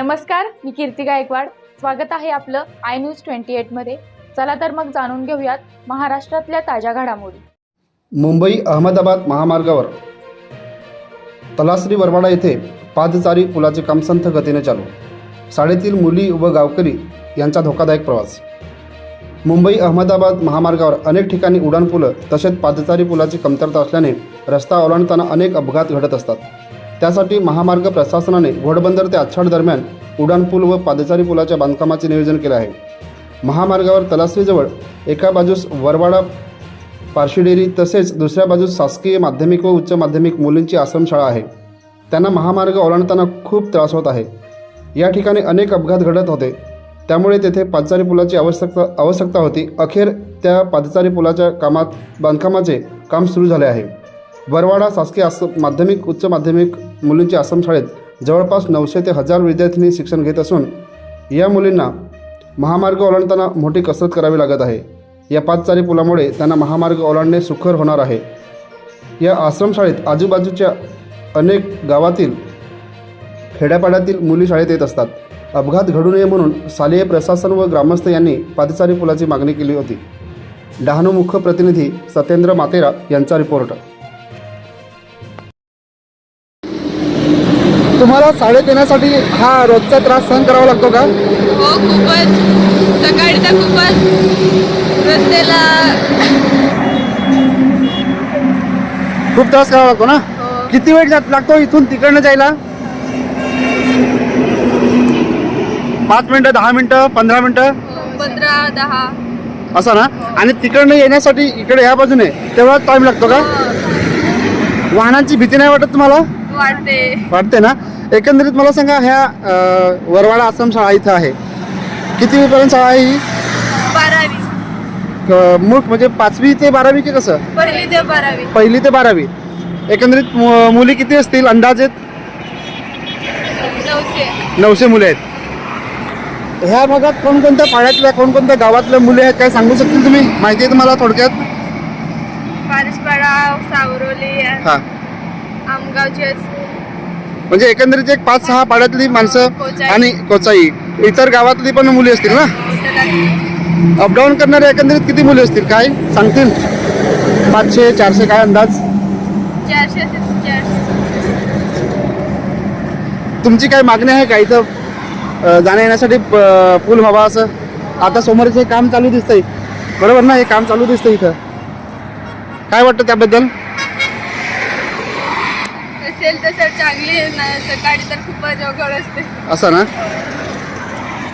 नमस्कार मी कीर्ती गायकवाड. स्वागत आहे आपलं आय न्यूज ट्वेंटी एटमध्ये चला तर मग जाणून घेऊयात महाराष्ट्रातल्या ताज्या घडामोडी. मुंबई अहमदाबाद महामार्गावर. तलासरी वरवाडा येथे पादचारी पुलाचे काम संथ गतीने चालू. शाळेतील मुली व गावकरी यांचा धोकादायक प्रवास. मुंबई अहमदाबाद महामार्गावर अनेक ठिकाणी उड्डाणपुलं तसेच पादचारी पुलाची कमतरता असल्याने रस्ता ओलांडताना अनेक अपघात घडत असतात. त्यासाठी महामार्ग प्रशासनाने घोडबंदर ते आच्छाड दरम्यान उड्डाणपूल व पादचारी पुलाच्या बांधकामाचे नियोजन केले आहे. महामार्गावर तलासरीजवळ एका बाजूस वरवाडा पारशीडेरी तसेच दुसऱ्या बाजूस शासकीय माध्यमिक व उच्च माध्यमिक मुलींची आश्रमशाळा आहे. त्यांना महामार्ग ओलांडताना खूप त्रास होत आहे. या ठिकाणी अनेक अपघात घडत होते. त्यामुळे तेथे पादचारी पुलाची आवश्यकता आवश्यकता होती. अखेर त्या पादचारी पुलाच्या कामात बांधकामाचे काम सुरू झाले आहे. बरवाडा शासकीय आस माध्यमिक उच्च माध्यमिक मुलींची आश्रमशाळेत जवळपास नऊशे ते हजार विद्यार्थिनी शिक्षण घेत असून या मुलींना महामार्ग ओलांडताना मोठी कसरत करावी लागत आहे. या पाचचारी पुलामुळे त्यांना महामार्ग ओलांडणे सुखर होणार आहे. या आश्रमशाळेत आजूबाजूच्या अनेक गावातील खेड्यापाड्यातील मुली शाळेत येत असतात. अपघात घडू नये म्हणून शालेय प्रशासन व ग्रामस्थ यांनी पादचारी पुलाची मागणी केली होती. डहाणू मुख्य प्रतिनिधी सत्येंद्र मातेरा यांचा रिपोर्ट. तुम्हाला शाळेत येण्यासाठी हा रोजचा त्रास सहन करावा लागतो का? हो खूपच. सकाळी तर खूपच रस्त्याला खूप त्रास करावा लागतो ना? हो, किती वेळ जात- लागतो इथून तिकडनं जायला? पाच मिनटं दहा मिनटं पंधरा मिनटं? पंधरा दहा. असं ना? आणि तिकडनं येण्यासाठी इकडे या बाजूने तेवढा टाइम लागतो का? हो, वाहनांची भीती नाही वाटत तुम्हाला? वाटते वाटते ना? एकंदरीत मला सांगा ह्या अं, वरवाडा आश्रम शाळा इथं आहे. किती पर्यंत शाळा आहे ही? बारावी. मूळ म्हणजे पाचवी ते बारावी की कसं? पहिली ते बारावी. पहिली ते बारावी. एकंदरीत मु- मुली किती असतील? अंदाजे नऊशे. नऊशे मुले आहेत. ह्या भागात कोणकोणत्या पाड्यातल्या कोणकोणत्या गावातल्या मुले आहेत? काय सांगू शकतील तुम्ही? माहिती आहे तुम्हाला थोडक्यात? पारसपाडा सावरोली हां. आमगावचे म्हणजे एकंदरीत एक पाच सहा पाड्यातली माणसं. आणि कोचाई. इतर गावातली पण मुली असतील ना? अपडाऊन करणारे एकंदरीत किती मुली असतील? काय? सांगतील? पाचशे चारशे काय अंदाज? तुमची काय मागणी आहे का इथं? जाण्या येण्यासाठी पूल व्हावा असं? आता समोरच हे काम चालू दिसतंय. बरोबर ना? हे काम चालू दिसतंय इथं. काय वाटतं त्याबद्दल? असेल तर सर चांगली आहे. ना सकाळी तर खूपच अवघड असते. असं ना?